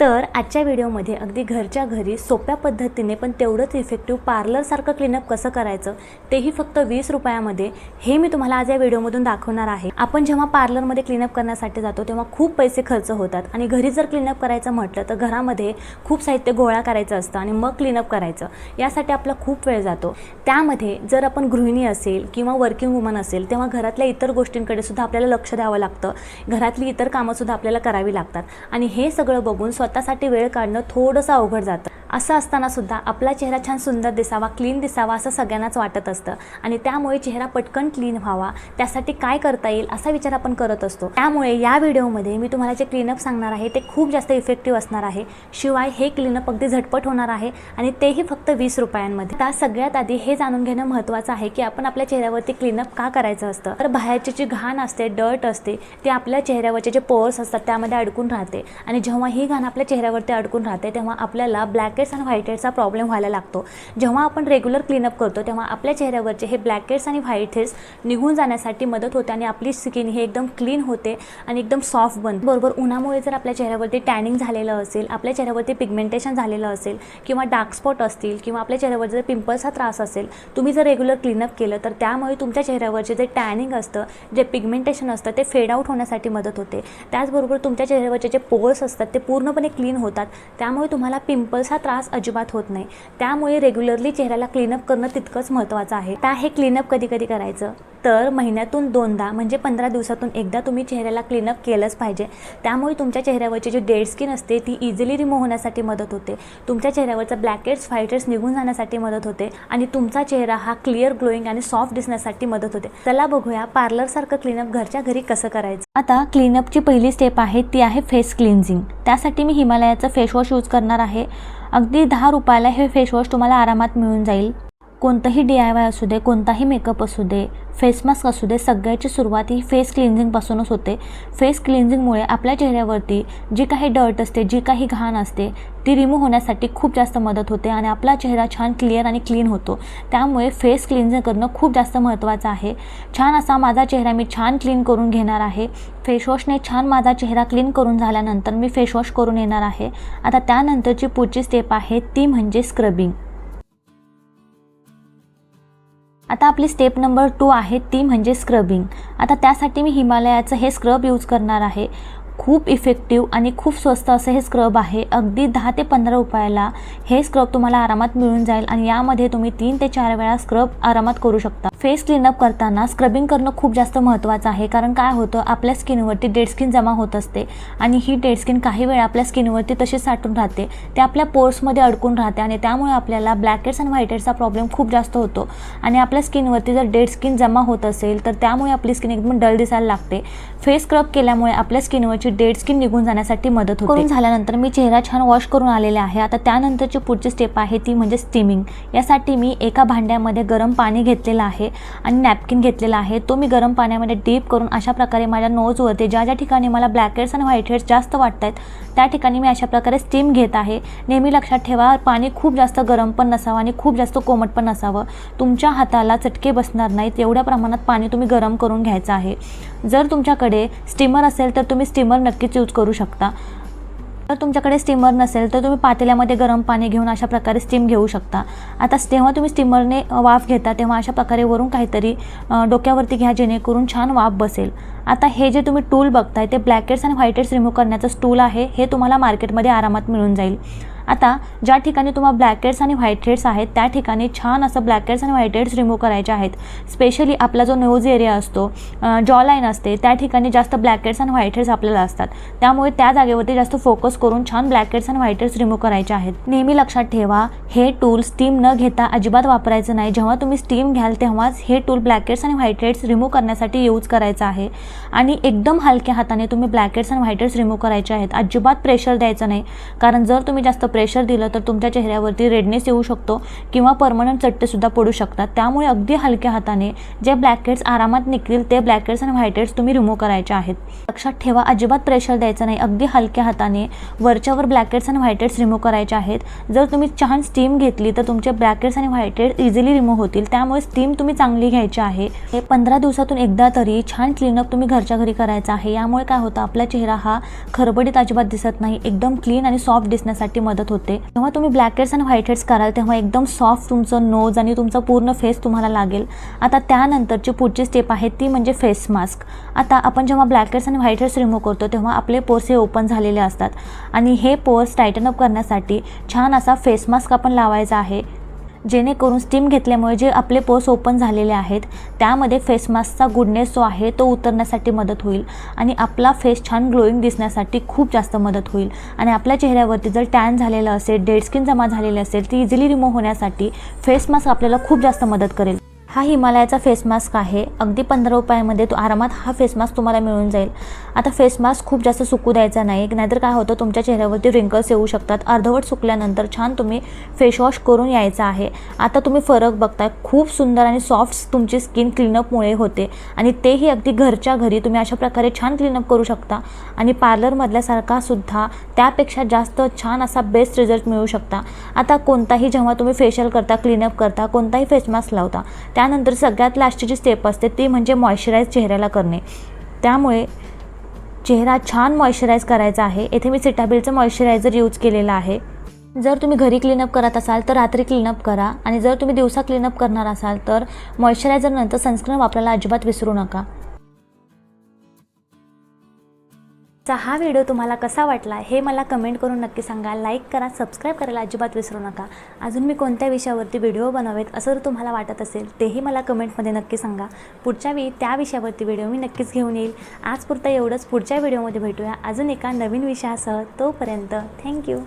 तर आजच्या व्हिडिओमध्ये अगदी घरच्या घरी सोप्या पद्धतीने पण तेवढंच इफेक्टिव्ह पार्लरसारखं क्लीनअप कसं करायचं तेही फक्त वीस रुपयामध्ये हे मी तुम्हाला आज या व्हिडिओमधून दाखवणार आहे. आपण जेव्हा पार्लरमध्ये क्लीनअप करण्यासाठी जातो तेव्हा खूप पैसे खर्च होतात. आणि घरी जर क्लीनअप करायचं म्हटलं तर घरामध्ये खूप साहित्य गोळा करायचं असतं आणि मग क्लीनअप करायचं. यासाठी आपला खूप वेळ जातो. त्यामध्ये जर आपण गृहिणी असेल किंवा वर्किंग वुमन असेल तेव्हा घरातल्या इतर गोष्टींकडे सुद्धा आपल्याला लक्ष द्यावं लागतं. घरातली इतर कामंसुद्धा आपल्याला करावी लागतात. आणि हे सगळं बघून स्वतःसाठी वेळ काढणं थोडंसं अवघड जातं. असं असताना सुद्धा आपला चेहरा छान सुंदर दिसावा क्लीन दिसावा असं सगळ्यांनाच वाटत असतं. आणि त्यामुळे चेहरा पटकन क्लीन व्हावा. त्यासाठी काय करता येईल असा विचार आपण करत असतो. त्यामुळे या व्हिडिओमध्ये मी तुम्हाला जे क्लीनअप सांगणार आहे ते खूप जास्त इफेक्टिव्ह असणार आहे. शिवाय हे क्लीनअप अगदी झटपट होणार आहे आणि तेही फक्त वीस रुपयांमध्ये. आता सगळ्यात आधी हे जाणून घेणं महत्त्वाचं आहे की आपण आपल्या चेहऱ्यावरती क्लीनअप का करायचं असतं? तर बाहेरची जी घाण असते डर्ट असते ते आपल्या चेहऱ्यावरचे जे पोर्स असतात त्यामध्ये अडकून राहते. आणि जेव्हा ही घाण आपल्या चेहऱ्यावरती अडकून राहते तेव्हा आपल्याला ब्लॅक ब्लॅकेट्स आणि व्हाईट प्रॉब्लेम व्हायला लागतो. जेव्हा आपण रेग्युलर क्लीनअप करतो तेव्हा आपल्या चेहऱ्यावरचे हे ब्लॅकेट्स आणि व्हाईटहेड्स निघून जाण्यासाठी मदत होते आणि आपली स्किन ही एकदम क्लीन होते आणि एकदम सॉफ्ट बनते. बरोबर उन्हामुळे जर आपल्या चेहऱ्यावरती टॅनिंग झालेलं असेल आपल्या चेहऱ्यावरती पिगमेंटेशन झालेलं असेल किंवा डार्क स्पॉट असतील किंवा आपल्या चेहऱ्यावर जर पिंपल्सचा त्रास असेल तुम्ही जर रेग्युलर क्लीनअप केलं तर त्यामुळे तुमच्या चेहऱ्यावरचे जे टॅनिंग असतं जे पिगमेंटेशन असतं ते फेड आउट होण्यासाठी मदत होते. त्याचबरोबर तुमच्या चेहऱ्यावरचे जे पोर्स असतात ते पूर्णपणे क्लीन होतात. त्यामुळे तुम्हाला पिंपल्सचा त्रास अजिबात होत नाही. त्यामुळे रेग्युलरली चेहऱ्याला क्लीनअप करणं तितकंच महत्त्वाचं आहे. त्या हे क्लीनअप कधी कधी करायचं? तर महिन्यातून दोनदा म्हणजे पंधरा दिवसातून एकदा तुम्ही चेहऱ्याला क्लीनअप केलंच पाहिजे. त्यामुळे तुमच्या चेहऱ्यावरची जी डेड स्किन असते ती इझिली रिमूव्ह होण्यासाठी मदत होते. तुमच्या चेहऱ्यावरचं ब्लॅकेट्स व्हाईटेट्स निघून जाण्यासाठी मदत होते आणि तुमचा चेहरा हा क्लिअर ग्लोईंग आणि सॉफ्ट दिसण्यासाठी मदत होते. चला बघूया पार्लरसारखं क्लीनअप घरच्या घरी कसं करायचं. आता क्लीनअपची पहिली स्टेप आहे ती आहे फेस क्लिन्झिंग त्यासाठी मी हिमालयाचं फेसवॉश यूज करणार आहे. अगदी दहा रुपयाला हे फेशवॉश तुम्हाला आरामात मिळून जाईल. कोणतंही डी आय वाय असू दे कोणताही मेकअप असू दे फेस मास्क असू दे सगळ्याची सुरुवात ही फेस क्लिन्झिंगपासूनच होते. फेस क्लिन्झिंगमुळे आपल्या चेहऱ्यावरती जी काही डर्ट असते जी काही घाण असते ती रिमूव्ह होण्यासाठी खूप जास्त मदत होते आणि आपला चेहरा छान क्लिअर आणि क्लीन होतो. त्यामुळे फेस क्लिन्झिंग करणं खूप जास्त महत्त्वाचं आहे. छान असा माझा चेहरा मी छान क्लीन करून घेणार आहे. फेसवॉशने छान माझा चेहरा क्लीन करून झाल्यानंतर मी फेसवॉश करून येणार आहे. आता त्यानंतरची पुढची स्टेप आहे ती म्हणजे स्क्रबिंग आता आपली स्टेप नंबर टू आहे ती म्हणजे स्क्रबिंग आता त्यासाठी मी हिमालयाचं हे स्क्रब यूज करणार आहे. खूप इफेक्टिव्ह आणि खूप स्वस्त असं हे स्क्रब आहे. अगदी दहा ते पंधरा रुपयाला हे स्क्रब तुम्हाला आरामात मिळून जाईल आणि यामध्ये तुम्ही तीन ते चार वेळा स्क्रब आरामात करू शकता. फेस क्लीनअप करताना स्क्रबिंग करणं खूप जास्त महत्त्वाचं आहे. कारण काय होतं आपल्या स्किनवरती डेड स्किन जमा होत असते आणि ही डेड स्किन काही वेळा आपल्या स्किनवरती तशीच साठून राहते. ते आपल्या पोर्समध्ये अडकून राहते आणि त्यामुळे आपल्याला ब्लॅकेट्स आणि व्हाईटेड्सचा प्रॉब्लेम खूप जास्त होतो. आणि आपल्या स्किनवरती जर डेड स्किन जमा होत असेल तर त्यामुळे आपली स्किन एकदम डल दिसायला लागते. फेस स्क्रब केल्यामुळे आपल्या स्किनवरची डेड स्किन निघून जाण्यासाठी मदत होते. करून झाल्यानंतर मी चेहरा छान वॉश करून आलेले आहे. आता त्यानंतरची पुढची स्टेप आहे ती म्हणजे स्टीमिंग यासाठी मी एका भांड्यामध्ये गरम पाणी घेतलेलं आहे. आणि नॅपकिन घेतलेला आहे. तो मी गरम पाण्यामध्ये डीप करून अशा प्रकारे माझ्या नोजवरती ज्या ज्या ठिकाणी मला ब्लॅक हेड्स आणि व्हाईट हेड्स जास्त वाटत आहेत त्या ठिकाणी मी अशा प्रकारे स्टीम घेत आहे. नेहमी लक्षात ठेवा पाणी खूप जास्त गरम पण नसावं आणि खूप जास्त कोमट पण नसावं. तुमच्या हाताला चटके बसणार नाहीत एवढ्या प्रमाणात पाणी तुम्ही गरम करून घ्यायचं आहे. जर तुमच्याकडे स्टीमर असेल तर तुम्ही स्टीमर नक्कीच यूज करू शकता. जर तुमच्याकडे स्टीमर नसेल तर तुम्ही पातेल्यामध्ये गरम पाणी घेऊन अशा प्रकारे स्टीम घेऊ शकता. आता जेव्हा तुम्ही स्टीमरने वाफ घेता तेव्हा अशा प्रकारे वरून काहीतरी डोक्यावरती घ्या जेणेकरून छान वाफ बसेल. आता हे जे तुम्ही टूल बघताय ते ब्लॅकेट्स आणि व्हाईटेट्स रिमूव्ह करण्याचं टूल आहे हे तुम्हाला मार्केटमध्ये आरामात मिळून जाईल. आता ज्या ठिकाणी तुम्हाला ब्लॅक हेड्स आणि व्हाईट हेड्स आहेत त्या ठिकाणी छान असं ब्लॅक हेड्स आणि व्हाईट हेड्स रिमूव्ह करायचे आहेत. स्पेशली आपला जो नोज एरिया असतो जॉ लाईन असते त्या ठिकाणी जास्त ब्लॅक हेड्स आणि व्हाईट हेड्स आपल्याला असतात. त्यामुळे त्या जागेवरती जास्त फोकस करून छान ब्लॅकेट्स आणि व्हाईट हेड्स रिमूव्ह करायचे आहेत. नेहमी लक्षात ठेवा हे टूल स्टीम न घेता अजिबात वापरायचं नाही. जेव्हा तुम्ही स्टीम घ्याल तेव्हाच हे टूल ब्लॅक हेड्स आणि व्हाईट हेड्स रिमूव्ह करण्यासाठी यूज करायचं आहे. आणि एकदम हलक्या हाताने तुम्ही ब्लॅक हेड्स आणि व्हाईट हेड्स रिमूव्ह करायचे आहेत. अजिबात प्रेशर द्यायचं नाही. कारण जर तुम्ही जास्त प्रेशर दिलं तर तुमच्या चेहऱ्यावरती रेडनेस येऊ शकतो किंवा परमनंट चट्टेसुद्धा पडू शकतात. त्यामुळे अगदी हलक्या हाताने जे ब्लॅकेट्स आरामात निघतील ते ब्लॅकहेड्स आणि व्हाईटेट्स तुम्ही रिमूव्ह करायचे आहेत. लक्षात ठेवा अजिबात प्रेशर द्यायचं नाही. अगदी हलक्या हाताने वरच्यावर ब्लॅकहेड्स आणि व्हाईटेट्स रिमूव्ह करायचे आहेत. जर तुम्ही छान स्टीम घेतली तर तुमचे ब्लॅकहेड्स आणि व्हाईटेट्स इझिली रिमूव्ह होतील. त्यामुळे स्टीम तुम्ही चांगली घ्यायची आहे. हे पंधरा दिवसातून एकदा तरी छान क्लीनअप तुम्ही घरच्या घरी करायचा आहे. यामुळे काय होतं आपला चेहरा हा खरबडीत अजिबात दिसत नाही. एकदम क्लीन आणि सॉफ्ट दिसण्यासाठी मदत होते. जेव्हा तुम्ही ब्लॅकेट्स आणि व्हाईटेट्स कराल तेव्हा एकदम सॉफ्ट तुमचं नोज आणि तुमचा पूर्ण फेस तुम्हाला लागेल. आता त्यानंतरची पुढची स्टेप आहे ती म्हणजे फेस मास्क आता आपण जेव्हा ब्लॅक हेड्स आणि व्हाईटेट्स रिमूव्ह करतो तेव्हा आपले पोर्स हे ओपन झालेले असतात. आणि हे पोर्स टायटन अप करण्यासाठी छान असा फेस मास्क आपण लावायचा आहे. जेणेकरून स्टीम घेतल्यामुळे जे आपले पोर्स ओपन झालेले आहेत त्यामध्ये फेस मास्कचा गुडनेस जो आहे तो उतरण्यासाठी मदत होईल. आणि आपला फेस छान ग्लोईंग दिसण्यासाठी खूप जास्त मदत होईल. आणि आपल्या चेहऱ्यावरती जर टॅन झालेलं असेल डेड स्किन जमा झालेली असेल ती इझिली रिमूव्ह होण्यासाठी फेस मास्क आपल्याला खूप जास्त मदत करेल. हा हिमालयाचा फेस मास्क आहे. अगदी पंधरा रुपयामध्ये तो आरामात हा फेस मास्क तुम्हाला मिळून जाईल. आता फेस मास्क खूप जास्त सुकू द्यायचा नाही. नाहीतर काय होतं तुमच्या चेहऱ्यावरती रिंकल्स येऊ शकतात. अर्धवट सुकल्यानंतर छान तुम्ही फेस वॉश करून यायचं आहे. आता तुम्ही फरक बघताय. खूप सुंदर आणि सॉफ्ट तुमची स्किन क्लीनअपमुळे होते. आणि तेही अगदी घरच्या घरी तुम्ही अशा प्रकारे छान क्लीनअप करू शकता. आणि पार्लरमधल्यासारखा सुद्धा त्यापेक्षा जास्त छान असा बेस्ट रिझल्ट मिळू शकता. आता कोणताही जेव्हा तुम्ही फेशियल करता क्लीनअप करता कोणताही फेस मास्क लावता त्या त्यानंतर सगळ्यात लास्टची जी स्टेप असते ती म्हणजे मॉइश्चराईज चेहऱ्याला करणे. त्यामुळे चेहरा छान मॉइश्चराईज करायचा आहे. येथे मी सिटाबिलचं मॉइश्चरायझर यूज केलेलं आहे. जर तुम्ही घरी क्लीनअप करत असाल तर रात्री क्लीनअप करा. आणि जर तुम्ही दिवसा क्लीनअप करणार असाल तर मॉइश्चरायझरनंतर सनस्क्रीन वापरायला अजिबात विसरू नका. चा हा व्हिडिओ तुम्हाला कसा वाटला हे मला कमेंट करून नक्की सांगा. लाईक करा सबस्क्राईब करायला अजिबात विसरू नका. अजून मी कोणत्या विषयावरती व्हिडिओ बनवेत असं जर तुम्हाला वाटत असेल तेही मला कमेंटमध्ये नक्की सांगा. पुढच्या वेळी त्या विषयावरती व्हिडिओ मी नक्कीच घेऊन येईल. आजपुरता एवढंच. पुढच्या व्हिडिओमध्ये भेटूया. अजून एका नवीन विषयासह तोपर्यंत थँक्यू